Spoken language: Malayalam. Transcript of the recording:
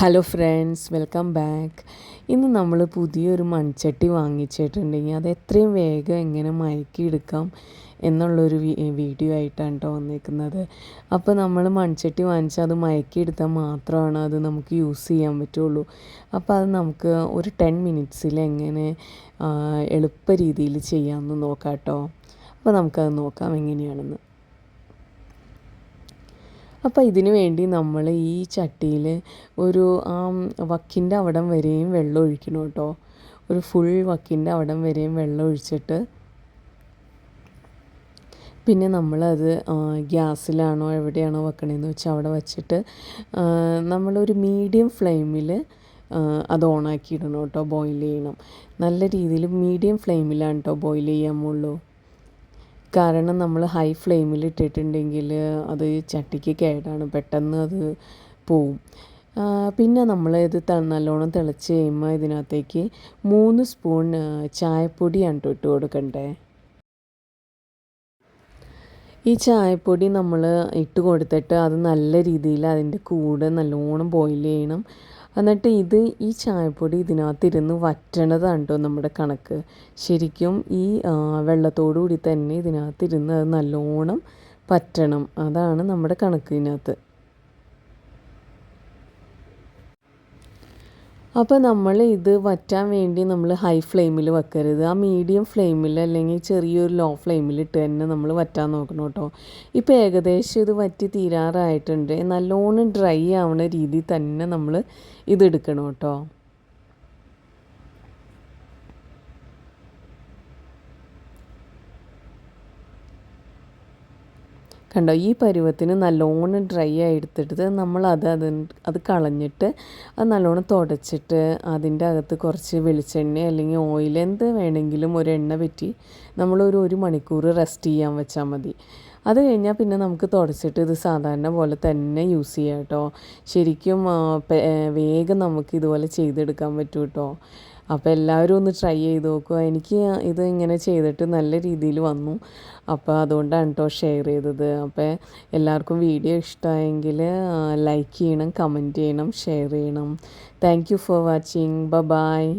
ഹലോ ഫ്രണ്ട്സ് വെൽക്കം ബാക്ക് ഇന്ന് നമ്മൾ പുതിയൊരു മൺചട്ടി വാങ്ങിച്ചിട്ടുണ്ടെങ്കിൽ അത് എത്രയും വേഗം എങ്ങനെ മയക്കിയെടുക്കാം എന്നുള്ളൊരു വീഡിയോ ആയിട്ടാണ് കേട്ടോ വന്നേക്കുന്നത്. അപ്പോൾ നമ്മൾ മൺചട്ടി വാങ്ങിച്ചാൽ അത് മയക്കിയെടുത്താൽ മാത്രമാണ് അത് നമുക്ക് യൂസ് ചെയ്യാൻ പറ്റുള്ളൂ. അപ്പോൾ അത് നമുക്ക് ഒരു ടെൻ മിനിറ്റ്സിൽ എങ്ങനെ എളുപ്പ രീതിയിൽ ചെയ്യാമെന്ന് നോക്കാം കേട്ടോ അപ്പോൾ നമുക്കത് നോക്കാം എങ്ങനെയാണെന്ന്. അപ്പോൾ ഇതിനു വേണ്ടി നമ്മൾ ഈ ചട്ടിയിൽ ഒരു ആ വക്കിന്റെ അവിടം വരെയും വെള്ളം ഒഴിക്കണം കേട്ടോ. ഒരു ഫുൾ വക്കിന്റെ അവിടം വരെയും വെള്ളം ഒഴിച്ചിട്ട് പിന്നെ നമ്മളത് ഗ്യാസിലാണോ എവിടെയാണോ വെക്കണതെന്ന് വെച്ചാൽ അവിടെ വച്ചിട്ട് നമ്മളൊരു മീഡിയം ഫ്ലെയിമിൽ അത് ഓണാക്കി ഇടണം കേട്ടോ ബോയിൽ ചെയ്യണം. നല്ല രീതിയിൽ മീഡിയം ഫ്ലെയിമിലാണ് കേട്ടോ ബോയിൽ ചെയ്യാമുള്ളൂ കാരണം നമ്മൾ ഹൈ ഫ്ലെയിമിൽ ഇട്ടിട്ടുണ്ടെങ്കിൽ അത് ചട്ടിക്ക് കേടാണ്. പെട്ടെന്ന് അത് പോവും. പിന്നെ നമ്മൾ ഇത് നല്ലോണം തിളച്ച് കഴിയുമ്പോൾ ഇതിനകത്തേക്ക് മൂന്ന് സ്പൂൺ ചായപ്പൊടിയാണ് കേട്ടോ ഇട്ട് കൊടുക്കണ്ടേ? ഈ ചായപ്പൊടി നമ്മൾ ഇട്ട് കൊടുത്തിട്ട് അത് നല്ല രീതിയിൽ അതിന്റെ കൂടെ നല്ലോണം ബോയിൽ ചെയ്യണം. എന്നിട്ട് ഇത് ഈ ചായപ്പൊടി ഇതിനകത്തിരുന്ന് വറ്റണതാണ് കേട്ടോ നമ്മുടെ കണക്ക്. ശരിക്കും ഈ വെള്ളത്തോടു കൂടി തന്നെ ഇതിനകത്തിരുന്ന് അത് നല്ലോണം പറ്റണം അതാണ് നമ്മുടെ കണക്ക് അപ്പോൾ നമ്മൾ ഇത് വറ്റാൻ വേണ്ടി നമ്മൾ ഹൈ ഫ്ലെയിമിൽ വെക്കരുത്. ആ മീഡിയം ഫ്ലെയിമിൽ അല്ലെങ്കിൽ ചെറിയൊരു ലോ ഫ്ലെയിമിൽ ഇട്ട് തന്നെ നമ്മൾ വറ്റാൻ നോക്കണം കേട്ടോ. ഇപ്പോൾ ഏകദേശം ഇത് വറ്റി തീരാറായിട്ടുണ്ട്. നല്ലോണം ഡ്രൈ ആവുന്ന രീതിയിൽ തന്നെ നമ്മൾ ഇതെടുക്കണം കേട്ടോ. കണ്ടോ ഈ പരുവത്തിന് നല്ലോണം ഡ്രൈ ആയി എടുത്തിട്ട് നമ്മൾ അത് അത് അത് കളഞ്ഞിട്ട് അത് നല്ലോണം തുടച്ചിട്ട് അതിന്റെ അകത്ത് കുറച്ച് വെളിച്ചെണ്ണ അല്ലെങ്കിൽ ഓയിൽ എന്ത് വേണമെങ്കിലും ഒരു എണ്ണ പറ്റി നമ്മളൊരു ഒരു മണിക്കൂർ റെസ്റ്റ് ചെയ്യാൻ വെച്ചാൽ മതി. അത് കഴിഞ്ഞാൽ പിന്നെ നമുക്ക് തുടച്ചിട്ട് ഇത് സാധാരണ പോലെ തന്നെ യൂസ് ചെയ്യാം കേട്ടോ. ശരിക്കും വേഗം നമുക്ക് ഇതുപോലെ ചെയ്തെടുക്കാൻ പറ്റും കേട്ടോ അപ്പോൾ എല്ലാവരും ഒന്ന് ട്രൈ ചെയ്ത് നോക്കുക എനിക്ക് ഇത് ഇങ്ങനെ ചെയ്തിട്ട് നല്ല രീതിയിൽ വന്നു. അപ്പോൾ അതുകൊണ്ടാണ് കേട്ടോ ഷെയർ ചെയ്തത്. അപ്പോൾ എല്ലാവർക്കും വീഡിയോ ഇഷ്ടമായെങ്കിൽ ലൈക്ക് ചെയ്യണം കമന്റ് ചെയ്യണം ഷെയർ ചെയ്യണം. Thank you for watching. ബ ബായ്